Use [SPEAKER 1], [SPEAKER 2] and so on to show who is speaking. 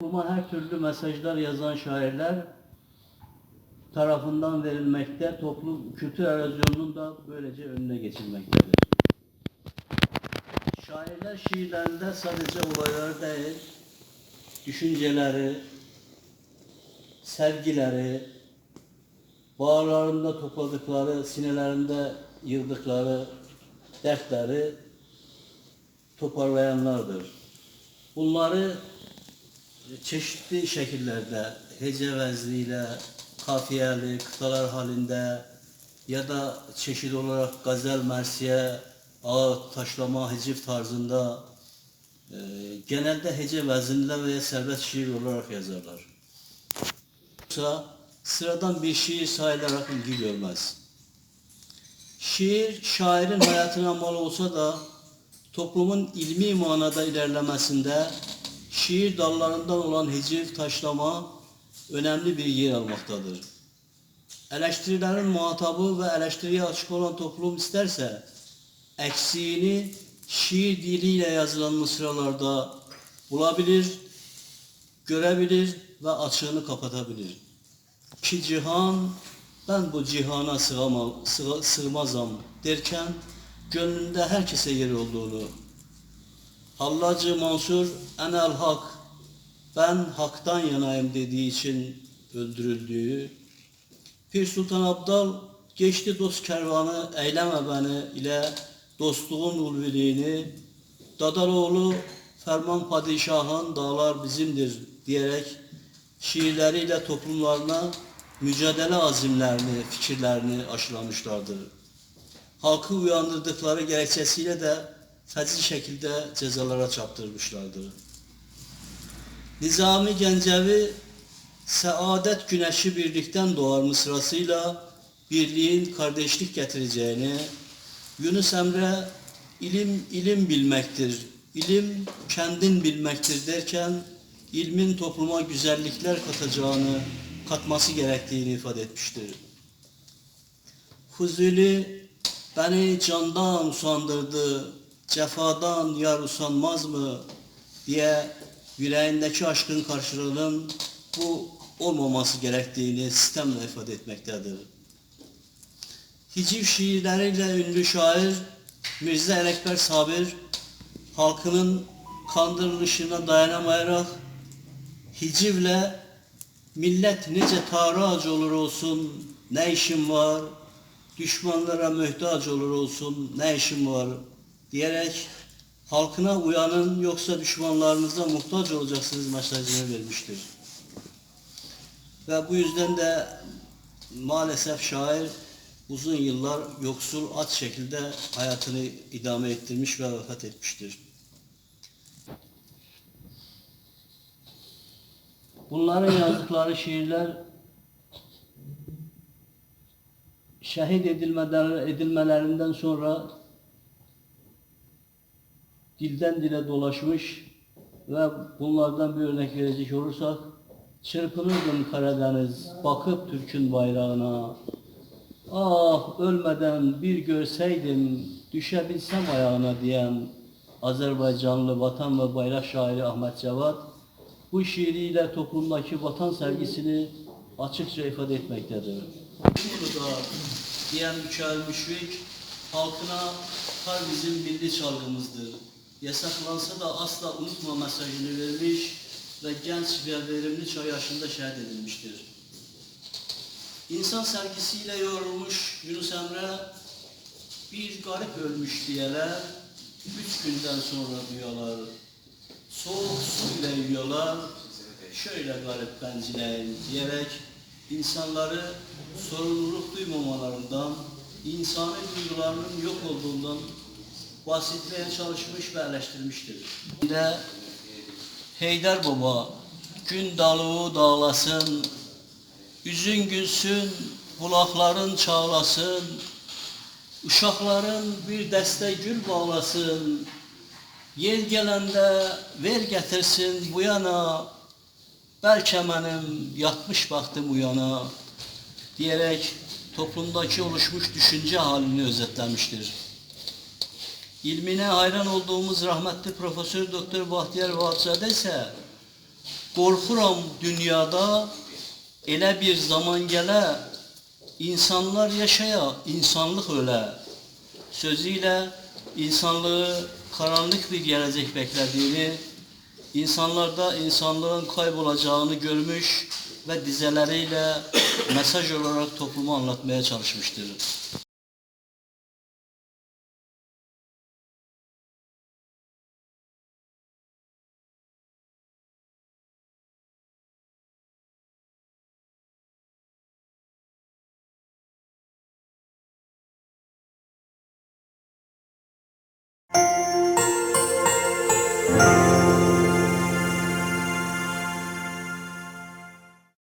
[SPEAKER 1] Topluma her türlü mesajlar yazan şairler tarafından verilmekte, toplum kültür erozyonunun da böylece önüne geçilmektedir. Şairler şiirlerinde sadece olayları değil, düşünceleri, sevgileri, bağırlarında topladıkları, sinelerinde yığdıkları dertleri toparlayanlardır. Bunları çeşitli şekillerde hece vezniyle, kafiyeli, kıtalar halinde ya da çeşit olarak gazel, mersiye, ağıt, taşlama, hicif tarzında e, genelde hece vezinle veya serbest şiir olarak yazarlar. Yoksa sıradan bir şiir sayılarak ilgi görmez. Şiir, şairin hayatına mal olsa da toplumun ilmi manada ilerlemesinde şiir dallarından olan hiciv, taşlama önemli bir yer almaktadır. Eleştirilerin muhatabı ve eleştiriye açık olan toplum isterse eksiğini şiir diliyle yazılan mısralarda bulabilir, görebilir ve açığını kapatabilir. Ki cihan, ben bu cihana sığamam, sığa- sığmazam derken gönlünde herkese yer olduğunu, Hallacı Mansur enel hak, ben haktan yanayım dediği için öldürüldüğü, Pir Sultan Abdal geçti dost kervanı eyleme beni ile dostluğun ulviliğini, Dadaloğlu ferman padişahın dağlar bizimdir diyerek şiirleriyle toplumlarına mücadele azimlerini, fikirlerini aşılamışlardır. Halkı uyandırdıkları gerekçesiyle de fezil şekilde cezalara çarptırmışlardır. Nizami Gencevi Saadet güneşi birlikten doğar mısrasıyla birliğin kardeşlik getireceğini, Yunus Emre ilim ilim bilmektir, ilim kendin bilmektir derken ilmin topluma güzellikler katacağını, katması gerektiğini ifade etmiştir. Fuzuli beni candan usandırdı, cefadan yar usanmaz mı diye yüreğindeki aşkın karşılığının bu olmaması gerektiğini sistemle ifade etmektedir. Hiciv şiirleriyle ünlü şair Mirza Erekber Sabir halkının kandırılışına dayanamayarak hicivle millet nece tarac olur olsun ne işim var düşmanlara mühtaç olur olsun ne işim var diyerek halkına uyanın yoksa düşmanlarınıza muhtaç olacaksınız mesajını vermiştir. Ve bu yüzden de maalesef şair uzun yıllar yoksul aç şekilde hayatını idame ettirmiş ve vefat etmiştir. Bunların yazdıkları şiirler şehit edilmeden, edilmelerinden sonra dilden dile dolaşmış ve bunlardan bir örnek verecek olursak çırpınırdım Karadeniz bakıp Türk'ün bayrağına ah ölmeden bir görseydim düşebilsem ayağına diyen Azerbaycanlı vatan ve bayrak şairi Ahmet Cevat bu şiiriyle toplumdaki vatan sevgisini açıkça ifade etmektedir. Burada diyen Mükemmel Müşfik halkına har bizim milli çalgımızdır. Yasaklansa da asla unutma mesajını vermiş ve genç ve verimli çağ yaşında şehit edilmiştir. İnsan sergisiyle yorulmuş Yunus Emre bir garip ölmüş diyeler, üç günden sonra diyorlar. Soğuk su ile yiyorlar, şöyle garip bencileyin diyerek insanları sorumluluk duymamalarından, insani duygularının yok olduğundan bahsetmeye çalışmış ve eleştirmiştir. Bir de Heydar Baba, gün dalığı dağlasın, yüzün gülsün, kulakların çağlasın, uşaqların bir dəstə gül bağlasın, yel gələndə ver gətirsin bu yana, bəlkə mənim yatmış vaxtım uyana diyerek toplumdaki oluşmuş düşünce halini özetlemiştir. İlmine hayran olduğumuz rahmetli Profesör Doktor Bahtiyar Vahapzade ise Qorxuram dünyada elə bir zaman gələ, insanlar yaşaya, insanlıq ölə. Sözüyle insanlığı karanlık bir gelecek beklediğini, insanlarda insanlığın kaybolacağını görmüş ve dizeleriyle mesaj olarak topluma anlatmaya çalışmıştır.